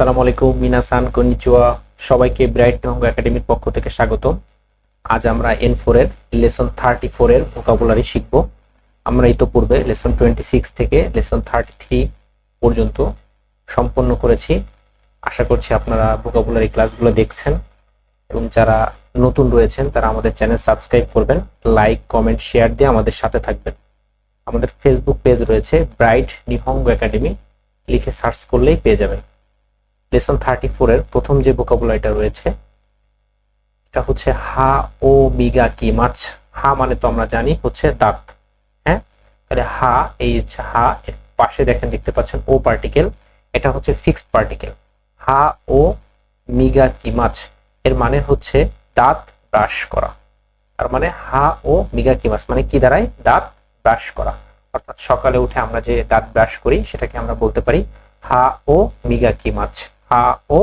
আসসালামু আলাইকুম মিনাসান কনিচুয়া সবাইকে ব্রাইট টঙ্গ একাডেমির পক্ষ থেকে স্বাগত আজ আমরা এন ফোর এর লেসন থার্টি ফোর এর ভোকাবুলারি শিখব। আমরা ইতোপূর্বে লেসন টোয়েন্টি সিক্স থেকে লেসন থার্টি থ্রি পর্যন্ত সম্পন্ন করেছি। আশা করছি আপনারা ভোকাবুলারি ক্লাসগুলো দেখছেন এবং যারা নতুন রয়েছেন, তারা আমাদের চ্যানেল সাবস্ক্রাইব করবেন লাইক কমেন্ট শেয়ার দিয়ে আমাদের সাথে থাকবেন। আমাদের ফেসবুক পেজ রয়েছে ব্রাইট নিহঙ্গ একাডেমি। লিখে সার্চ করলেই পেয়ে যাবেন। লেসন থার্টি এর প্রথম যে ভোকাবুলারিটা রয়েছে, এটা হচ্ছে হা, ও বিগা কি মাছ হা মানে তো আমরা জানি হচ্ছে দাঁত হ্যাঁ? তাহলে হা, এই হচ্ছে হা, এর পাশে দেখেন দেখতে পাচ্ছেন ও পার্টিকেল এটা হচ্ছে ফিক্সড পার্টিকেল হা, ও মিগা কি মাছ এর মানে হচ্ছে দাঁত ব্রাশ করা। তার মানে হা, ও মিগা কি মাছ মানে কি দাঁড়ায়? দাঁত ব্রাশ করা। অর্থাৎ সকালে উঠে আমরা যে দাঁত ব্রাশ করি, সেটাকে আমরা বলতে পারি হা, ও মিগা কি মাছ হা ও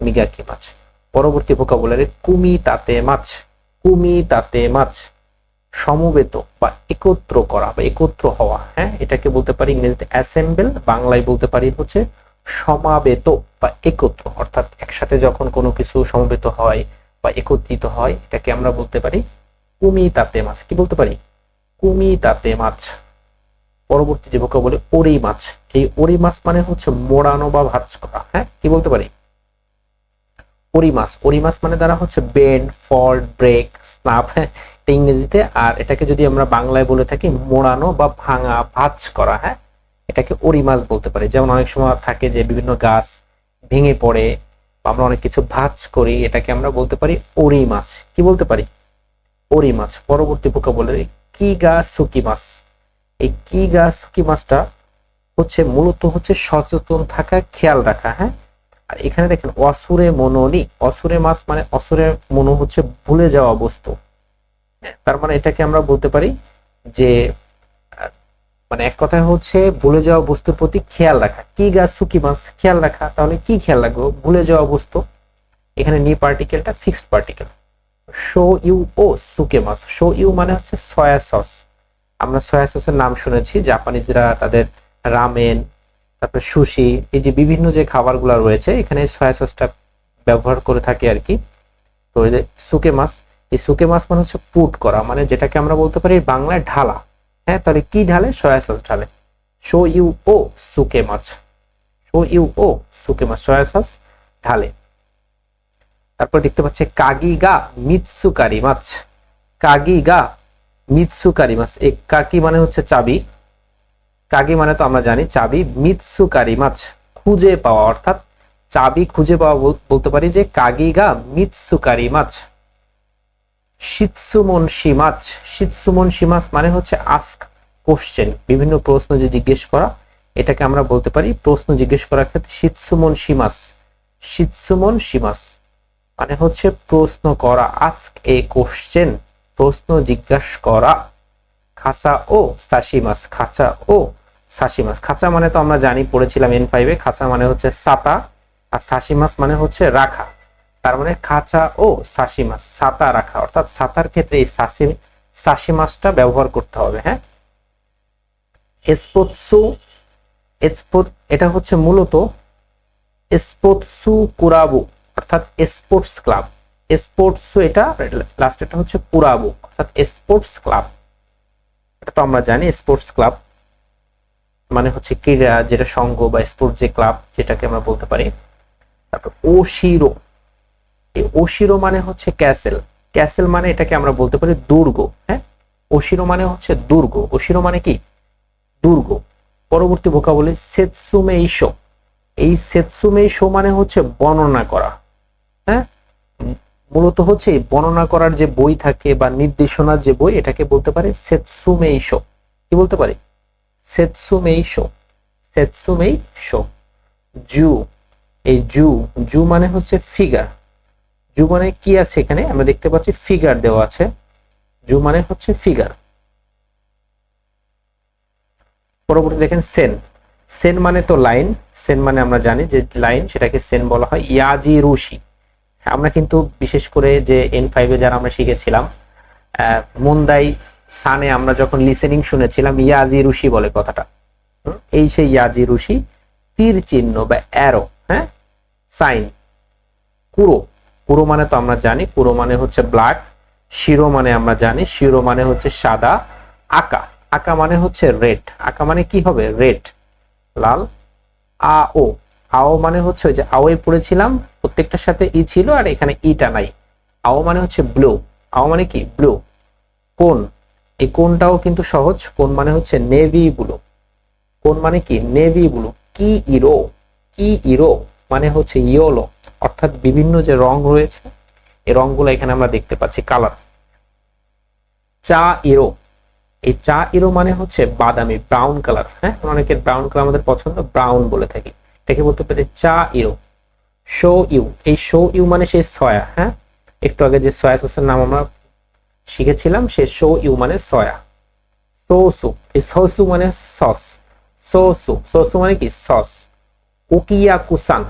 মিগা কি মাছ পরবর্তী ভোকাবুলারি কুমি তাতে মাছ, কুমি তাতে মাছ। সমবেত বা একত্র করা বা একত্র হওয়া হ্যাঁ এটাকে বলতে পারি ইংরেজিতে অ্যাসেম্বল বাংলায় বলতে পারি হচ্ছে সমাবেত বা একত্র। অর্থাৎ একসাথে যখন কোনো কিছু সমবেত হয় বা একত্রিত হয়, এটাকে আমরা বলতে পারি কুমি তাতে মাছ। কি বলতে পারি? কুমি তাতে মাছ। পরবর্তী যে ভোকা বলে ওরি মাছ। এই ওরি মাছ মানে হচ্ছে মোড়ানো বা ভাজ করা হ্যাঁ? কি বলতে পারি? ওরি মাছ। ওরি মাছ মানে দ্বারা হচ্ছে বেন্ড ফল্ট ব্রেক, স্নাপ হ্যাঁ? এটা ইংরেজিতে। আর এটাকে যদি আমরা বাংলায় বলে থাকি, মোড়ানো বা ভাঙা, ভাজ করা হ্যাঁ? এটাকে ওরি মাছ বলতে পারি। যেমন অনেক সময় থাকে যে বিভিন্ন গাছ ভেঙে পড়ে আমরা অনেক কিছু ভাজ করি, এটাকে আমরা বলতে পারি ওরি মাছ। কি বলতে পারি? ওরি মাছ। পরবর্তী পোকা বলে কি গাছ সুকি মাছ। এই কি গাছ সুকি মাছটা হচ্ছে মূলত হচ্ছে সচেতন থাকা, খেয়াল রাখা হ্যাঁ? আর এখানে দেখেন, অসুরে মননি, অসুরে মাছ মানে অসুরে মনো হচ্ছে ভুলে যাওয়া বস্তু। তার মানে এটাকে আমরা বলতে পারি যে মানে এক কথায় হচ্ছে ভুলে যাওয়া বস্তুর প্রতি খেয়াল রাখা। কি গাছ সুকি মাছ খেয়াল রাখা, তাহলে কি খেয়াল রাখব? ভুলে যাওয়া বস্তু। এখানে নি পার্টিকেলটা ফিক্সড পার্টিকেল শো ইউ ও সুকে মাছ শো ইউ মানে হচ্ছে সয়া সস আমরা সয়া সসের নাম শুনেছি, জাপানিজরা তাদের রামেন, তারপর সুশি, এই যে বিভিন্ন যে খাবারগুলো রয়েছে, এখানে সয়া সসটা ব্যবহার করে থাকে আর কি। তো এই যে সুকে মাছ, এই সুকে মাছ মানে হচ্ছে পুট করা মানে যেটাকে আমরা বলতে পারি বাংলায় ঢালা। হ্যাঁ তাহলে কি ঢালে? সয়া সস ঢালে। শো ইউ ও সুকে মাছ। শো ইউ ও সুকে মাছ সয়া সস ঢালে। তারপর দেখতে পাচ্ছে কাগিগা মিৎসুকারি মাছ। কাগিগা মিৎসুকারি মাছ এই কাকি মানে হচ্ছে চাবি। কাগি মানে তো আমরা জানি, চাবি মিৎসুকারি মাছ খুঁজে পাওয়া, অর্থাৎ চাবি খুঁজে পাওয়া বলতে পারি যে কাগিগা মিৎসুকারি মাছ। শীতসুমনসি মাছ শীতসুমনসি মাছ মানে হচ্ছে আস্ক কোশ্চেন বিভিন্ন প্রশ্ন যে জিজ্ঞেস করা, এটাকে আমরা বলতে পারি প্রশ্ন জিজ্ঞেস করার ক্ষেত্রে শীতসুমনসি মাছ। শীতসুমনসি মাছ মানে হচ্ছে প্রশ্ন করা আস্ক এ কোশ্চেন প্রশ্ন জিজ্ঞাসা করা। খাসা ও সাশি মাছ, খাঁচা ও সাশি মাছ। খাঁচা মানে তো আমরা জানি, পড়েছিলাম এন ফাইভে খাঁচা মানে হচ্ছে সাতা, আর সাশি মাছ মানে হচ্ছে রাখা। তার মানে খাঁচা ও সাশি মাছ, সাতা রাখা। অর্থাৎ সাতার ক্ষেত্রে এই সাশি সাশি মাছটা ব্যবহার করতে হবে হ্যাঁ? এসপোৎসু এসপোত এটা হচ্ছে মূলত স্পোর্টসু কুরাবু, অর্থাৎ স্পোর্টস ক্লাব। স্পোর্টসু এটা, লাস্টেরটা হচ্ছে কুরাবু, অর্থাৎ স্পোর্টস ক্লাব। এটা তো আমরা জানি, স্পোর্টস ক্লাব। মানে হচ্ছে ক্রীড়া, যেটা সংঘ বা স্পোর্টস যে ক্লাব যেটাকে আমরা বলতে পারি। তারপর ওশিরো এই ওশিরো মানে হচ্ছে ক্যাসেল ক্যাসেল মানে এটাকে আমরা বলতে পারি দুর্গ হ্যাঁ? ওশিরো মানে হচ্ছে দুর্গ। ওশিরো মানে কি? দুর্গ। পরবর্তী বোকা বলি সেতসুমেইশো এই সেতসুমেইশো মানে হচ্ছে বর্ণনা করা হ্যাঁ? মূলত হচ্ছে বর্ণনা করার যে বই থাকে বা নির্দেশনার যে বই, এটাকে বলতে পারে সেতসুমেইশো কি বলতে পারি? সেতসুমেইশো সেতসুমেইশো জু এই জু জু মানে হচ্ছে ফিগার জু মানে কি আছে এখানে? আমরা দেখতে পাচ্ছি ফিগার দেওয়া আছে। জু মানে হচ্ছে ফিগার পরবর্তী দেখেন সেন সেন মানে তো লাইন সেন মানে আমরা জানি যে লাইন সেটাকে সেন বলা হয় ইয়াজি রুশি। আমরা কিন্তু বিশেষ করে যে এন ফাইভে যারা আমরা শিখেছিলাম মন্দাই সানে আমরা যখন লিসেনিং শুনেছিলাম, ইয়াজি রুশি বলে কথাটা। এই সেই ইয়াজি রুশি তীর চিহ্ন বা অ্যারো হ্যাঁ? Sign Kuro. কুরো মানে তো আমরা জানি, কুরো মানে হচ্ছে ব্ল্যাক শিরো মানে আমরা জানি, শিরো মানে হচ্ছে সাদা, আকা। আকা মানে হচ্ছে রেড আকা মানে কি হবে? রেড লাল আ ও আও মানে হচ্ছে যে আওয়ে পড়েছিলাম, প্রত্যেকটার সাথে ই ছিল আর এখানে ইটা নাই। আও মানে হচ্ছে ব্লু আও মানে কি? ব্লু কোন? এই কোনটাও কিন্তু সহজ, কোন মানে হচ্ছে নেভি ব্লু কোন মানে কি? নেভি ব্লু কি ইরো? কি ইরো? মানে হচ্ছে ইয়োলো অর্থাৎ বিভিন্ন যে রং রয়েছে, এই রংগুলো এখানে আমরা দেখতে পাচ্ছি কালার চা ইরো। এই চা ইরো মানে হচ্ছে বাদামি ব্রাউন কালার হ্যাঁ অনেকের ব্রাউন কালার আমাদের পছন্দ ব্রাউন বলে থাকি। এটাকে বলতে পারি চা ইরো। শো ইউ এই শো ইউ মানে সেই সয়া হ্যাঁ? একটু আগে যে সয়া সসের নাম আমরা শিখেছিলাম, সে সো ইউ মানে সয়া। সোসু এই সোসু মানে সস। সোসু সোসু মানে কি? সস। ওকিয়া কুসান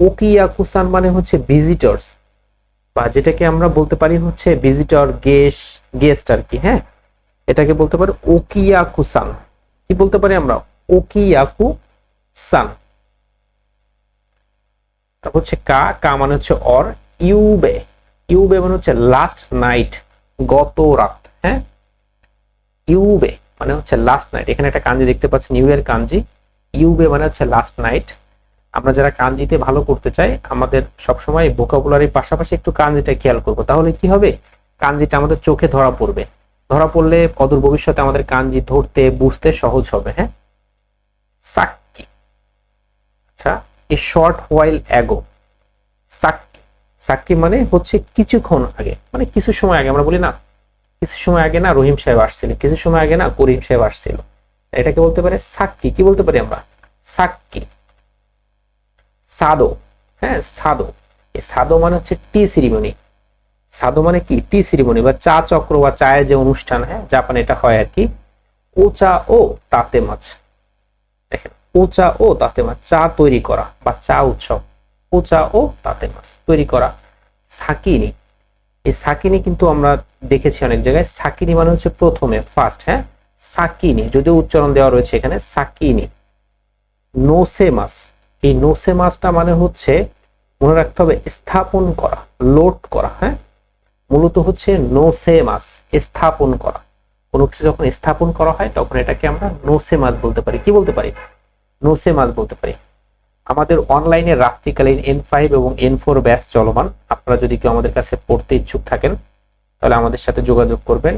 ওকিয়া কুসান মানে হচ্ছে ভিজিটর্স বা যেটাকে আমরা বলতে পারি হচ্ছে ভিজিটর গেস্ট গেস্ট আর কি হ্যাঁ? এটাকে বলতে পারি ওকিয়া কুসান কি বলতে পারি আমরা? ওকিয়াকু সান তারপর হচ্ছে কা কা মানে হচ্ছে অর ইউবে। ইউবে মানে হচ্ছে লাস্ট নাইট গত রাত হ্যাঁ? ইউবে মানে হচ্ছে লাস্ট নাইট এখানে একটা কাঞ্জি দেখতে পাচ্ছেন ইউ এর কাঞ্জি। ইউবে মানে হচ্ছে লাস্ট নাইট আমরা যারা কাঞ্জিতে ভালো করতে চাই, আমাদের সবসময় ভোকাবুলারির পাশাপাশি একটু কাঞ্জিটা খেয়াল করব। তাহলে কি হবে? কাঞ্জিটা আমাদের চোখে ধরা পড়বে। ধরা পড়লে অদূর ভবিষ্যতে আমাদের কাঞ্জি ধরতে, বুঝতে সহজ হবে হ্যাঁ? সাক্কি। আচ্ছা এ শর্ট হোয়াইল অ্যাগো সাক্কি। সাক্কি মানে হচ্ছে কিছুক্ষণ আগে। মানে কিছু সময় আগে, আমরা বলি না, কিছু সময় আগে না রহিম সাহেব আসছিল, কিছু সময় আগে না করিম সাহেব আসছিল। এটাকে বলতে পারে সাক্কি কি বলতে পারি আমরা? সাক্কি সাদো। হ্যাঁ সাদো। সাদো মানে হচ্ছে টি সিরিমনি। সাদো মানে কি? টি সিরিমনি বা চা চক্র বা চায়ের যে অনুষ্ঠান হ্যাঁ জাপানে এটা হয় আর কি। ও চা ও তাতে মাছ। দেখেন ও চা ও তাতে মাছ, চা তৈরি করা বা চা উৎসব। ও চা ও তাতে মাছ তৈরি করা সাকিনি। এই সাকিনি কিন্তু আমরা দেখেছি অনেক জায়গায়। সাকিনি মানে হচ্ছে প্রথমে ফার্স্ট হ্যাঁ? সাকিনি, যদিও উচ্চারণ দেওয়া রয়েছে এখানে, সাকিনি। নোসে মাস এই নোসে মাসটা মানে হচ্ছে, মনে রাখতে হবে, স্থাপন করা, লোড করা হ্যাঁ? মূলত হচ্ছে নোসে মাস স্থাপন করা। কোনো কিছু যখন স্থাপন করা হয়, তখন এটাকে আমরা নোসে মাস বলতে পারি। কি বলতে পারি? নোসে মাস বলতে পারি। আমাদের অনলাইনে রাত্রিকালীন এন ফাইভ এবং এন ফোর ব্যাচ চলমান। আপনারা যদি কেউ আমাদের কাছে পড়তে ইচ্ছুক থাকেন, তাহলে আমাদের সাথে যোগাযোগ করবেন।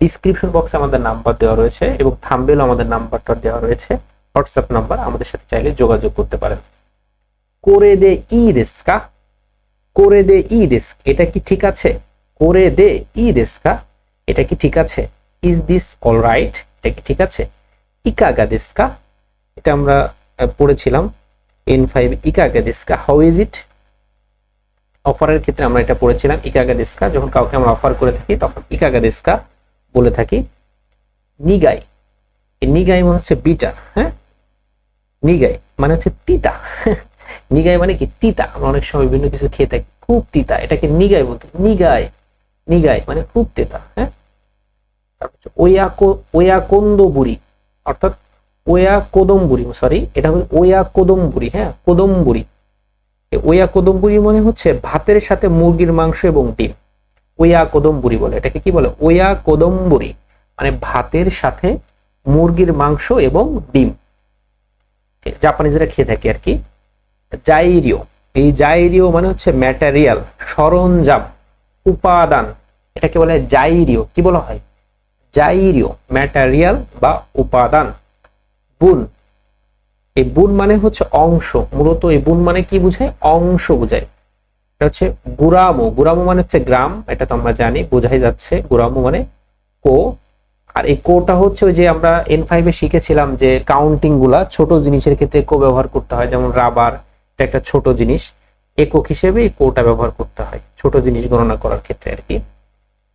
ডিসক্রিপশন বক্সে আমাদের নাম্বার দেওয়া রয়েছে এবং থাম্বেল আমাদের নাম্বারটা দেওয়া রয়েছে। হোয়াটসঅ্যাপ নাম্বার আমাদের সাথে চাইলে যোগাযোগ করতে পারেন। করে দে ই দেশকা করে দে ই দেশ এটা কি ঠিক আছে? করে দে ই দেশকা এটা কি ঠিক আছে? ইজ দিস অল রাইট এটা কি ঠিক আছে? ইকাগা দেশকা এটা আমরা পড়েছিলাম। এন ফাইভ ইকাগা দেশকা হাউ ইজ ইট অফারের ক্ষেত্রে আমরা এটা পড়েছিলাম ইকাগা দেশকা যখন কাউকে আমরা অফার করে থাকি, তখন ইকাগা দেশকা বলে থাকি নিগাই। নিগাই মানে হচ্ছে বিটার হ্যাঁ? নিগাই মানে হচ্ছে তিতা। নিগাই মানে কি? তিতা। আমরা অনেক সময় বিভিন্ন কিছু খেয়ে থাকি, খুব তিতা। এটাকে নিগাই বলতে নিগাই নিগাই মানে খুব তিতা হ্যাঁ? তারপর হচ্ছে ওয়া কো- ওয়া অর্থাৎ ওয়া কোদমবুরি সরি এটা হচ্ছে ওয়া কোদমবুরি হ্যাঁ কোদমবুরি। ওয়া কোদমবুরি মানে হচ্ছে ভাতের সাথে মুরগির মাংস এবং ডিম। ওয়া কোদমবুরি বলে, এটাকে কি বলে? ওয়া কোদমবুরি মানে ভাতের সাথে মুরগির মাংস এবং ডিম। জাপানিজরা খেয়ে থাকে আর কি। জাইরিও, এই জাইরিও মানে হচ্ছে ম্যাটেরিয়াল, সরঞ্জাম, উপাদান। এটাকে বলে জাইরিও, কি বলা হয়? জাইরিও, ম্যাটেরিয়াল বা উপাদান। বুন। এই বুন মানে হচ্ছে অংশ। মূলত এই বুন মানে কি বোঝায়? অংশ বোঝায়। এটা হচ্ছে গুরামো গুরামো মানে হচ্ছে গ্রাম, এটা তো আমরা জানি, বোঝাই যাচ্ছে। গুরামো মানে কো। আর এই কোটা হচ্ছে ওই যে আমরা এন ফাইভে শিখেছিলাম যে কাউন্টিংগুলা ছোট জিনিসের ক্ষেত্রে কো ব্যবহার করতে হয়, যেমন রাবার এটা একটা ছোট জিনিস। একক হিসেবে এই কোটা ব্যবহার করতে হয়, ছোট জিনিস গণনা করার ক্ষেত্রে আর কি।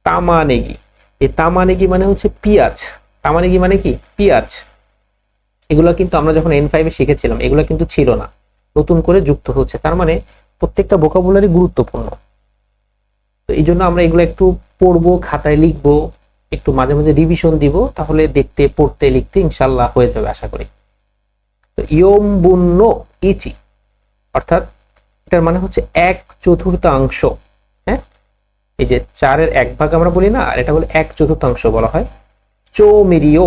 তামানেগি। এই তামানেগি মানে হচ্ছে পিঁয়াজ। তামানেগি মানে কি? পেঁয়াজ। এগুলো কিন্তু আমরা যখন এন ফাইভে শিখেছিলাম, এগুলো কিন্তু ছিল না। নতুন করে যুক্ত হচ্ছে। তার মানে প্রত্যেকটা ভোকাবুলারি গুরুত্বপূর্ণ। তো এই জন্য আমরা এগুলো একটু পড়ব, খাতায় লিখব, একটু মাঝে মাঝে রিভিশন দিব, তাহলে দেখতে, পড়তে, লিখতে ইনশাল্লাহ হয়ে যাবে আশা করি। তো ইয়ম বুন্ন ইচি, অর্থাৎ এটার মানে হচ্ছে এক চতুর্থাংশ হ্যাঁ? এই যে চারের এক ভাগ আমরা বলি না, আর এটা বলে এক চতুর্থাংশ বলা হয়। চৌমেরিও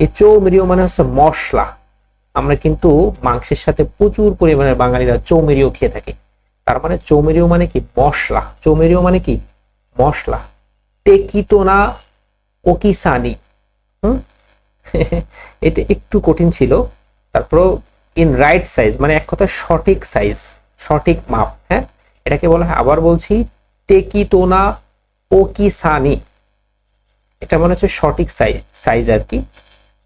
এই চৌমেরিও মানে হচ্ছে মশলা। আমরা কিন্তু মাংসের সাথে প্রচুর পরিমাণে বাঙালিরা চৌমেরিও খেয়ে থাকি। তার মানে চৌমেরিও মানে কি? মশলা। চৌমেরিও মানে কি? মশলা। টেকিতোনা ওকিসানি হুম? এটা একটু কঠিন ছিল। তারপর ইন রাইট সাইজ মানে এক কথা সঠিক সাইজ সঠিক মাপ হ্যাঁ? এটাকে বলা হয়, আবার বলছি টেকিটোনা ওকিসানি এটা মনে হচ্ছে সঠিক সাইজ সাইজ আর কি।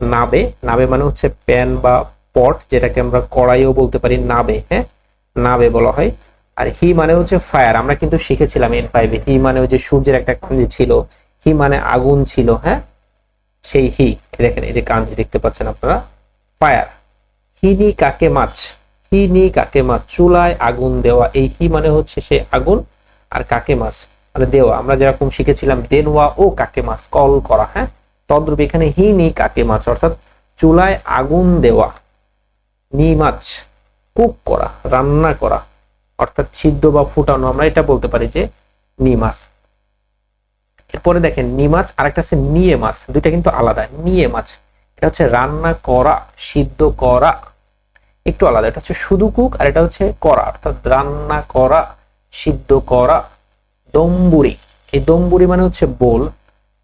নাবে নাবে মানে হচ্ছে প্যান বা পট, যেটাকে আমরা কড়াইও বলতে পারি নাবে হ্যাঁ? নাবে বলা হয়। আর হি মানে হচ্ছে ফায়ার, আমরা কিন্তু শিখেছিলাম এন ফাইভে। হি মানে যে সূর্যের একটা কাঞ্জি ছিল, হি মানে আগুন ছিল হ্যাঁ? সেই হি, দেখেন এই যে কাঞ্জি দেখতে পাচ্ছেন আপনারা। ফায়ার হিনি কাকে মাছ? হিনি কাকে মাছ? চুলায় আগুন দেওয়া, এই হি মানে হচ্ছে সে আগুন, আর কাকে মাছ? মানে দেওয়া, আমরা যেরকম শিখেছিলাম দেনওয়া ও কাকে মাছ, কল করা হ্যাঁ? তদ্রূপ এখানে হিনি কাকে মাছ? অর্থাৎ চুলায় আগুন দেওয়া, নি মাছ, কুক করা, রান্না করা, অর্থাৎ সিদ্ধ বা ফুটানো, আমরা এটা বলতে পারি যে নি মাছ। এরপরে দেখেন, নি মাছ আর একটা আছে নিয়ে মাছ, দুইটা কিন্তু আলাদা, নিয়ে মাছ। এটা হচ্ছে রান্না করা, সিদ্ধ করা, একটু আলাদা। এটা হচ্ছে শুধু কুক আর এটা হচ্ছে করা, অর্থাৎ রান্না করা, সিদ্ধ করা, দম্বুরি। এই দম্বুরি মানে হচ্ছে বোল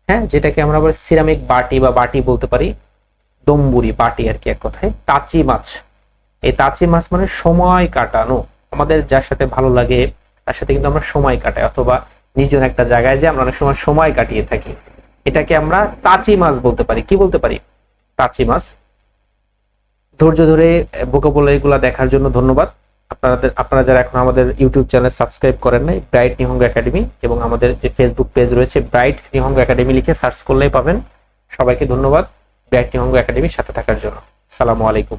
হ্যাঁ যেটাকে আমরা আবার সিরামিক বাটি বা বাটি বলতে পারি, দম্বুরি বাটি আর কি এক কথায়, তাচি মাছ। এই তাচি মাছ মানে সময় কাটানো। আমাদের যার সাথে ভালো লাগে, তার সাথে কিন্তু আমরা সময় কাটাই, অথবা নিজের একটা জায়গায় যে আমরা অনেক সময় সময় কাটিয়ে থাকি। এটাকে আমরা তাচি মাছ বলতে পারি। কি বলতে পারি? তাচি মাছ। ধৈর্য ধরে ভোকাবুলারি এগুলা দেখার জন্য ধন্যবাদ। আপনাদের, আপনারা যারা এখন আমাদের ইউটিউব চ্যানেল সাবস্ক্রাইব করেন নাই ব্রাইট নিহঙ্গ একাডেমি এবং আমাদের যে ফেসবুক পেজ রয়েছে ব্রাইট নিহঙ্গ একাডেমি লিখে সার্চ করলেই পাবেন। সবাইকে ধন্যবাদ ব্রাইট নিহঙ্গ একাডেমির সাথে থাকার জন্য। সালামু আলাইকুম।